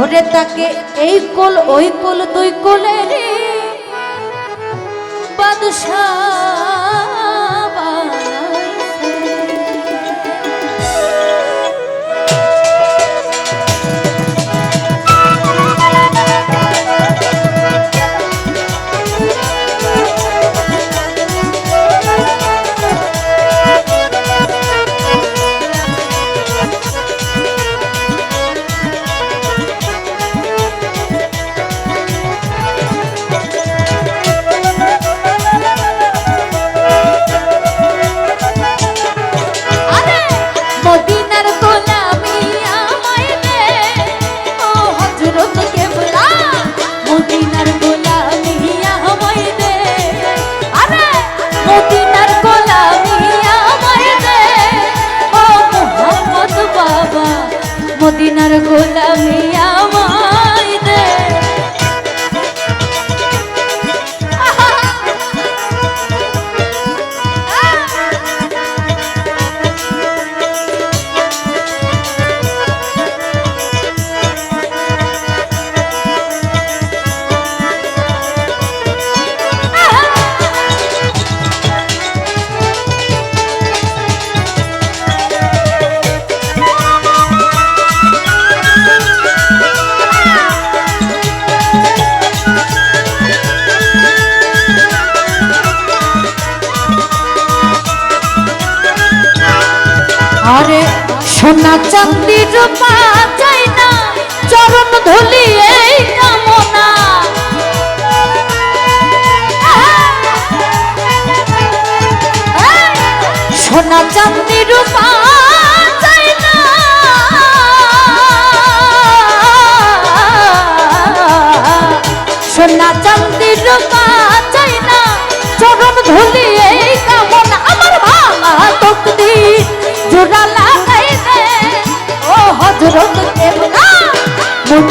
ওরে তাকে এই কোল ওই কোল দুই কোলে বাদশাহ। সোনা চাঁদির পাচাই না, চরণ ধুলি এই কামনা। সোনা চাঁদি পাচাই না। না, চরণ ধুলি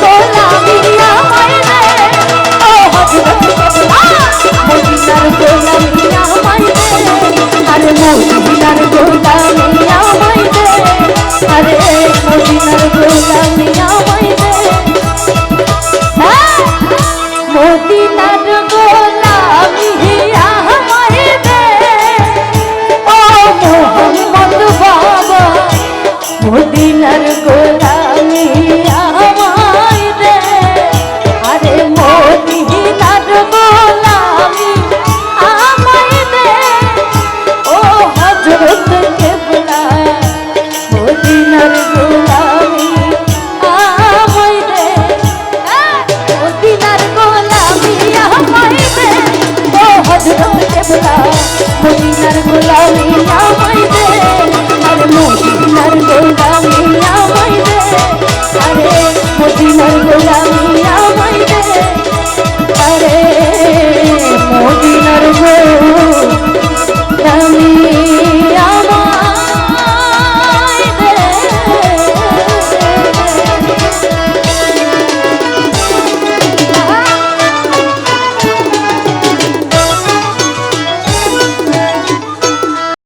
Let's!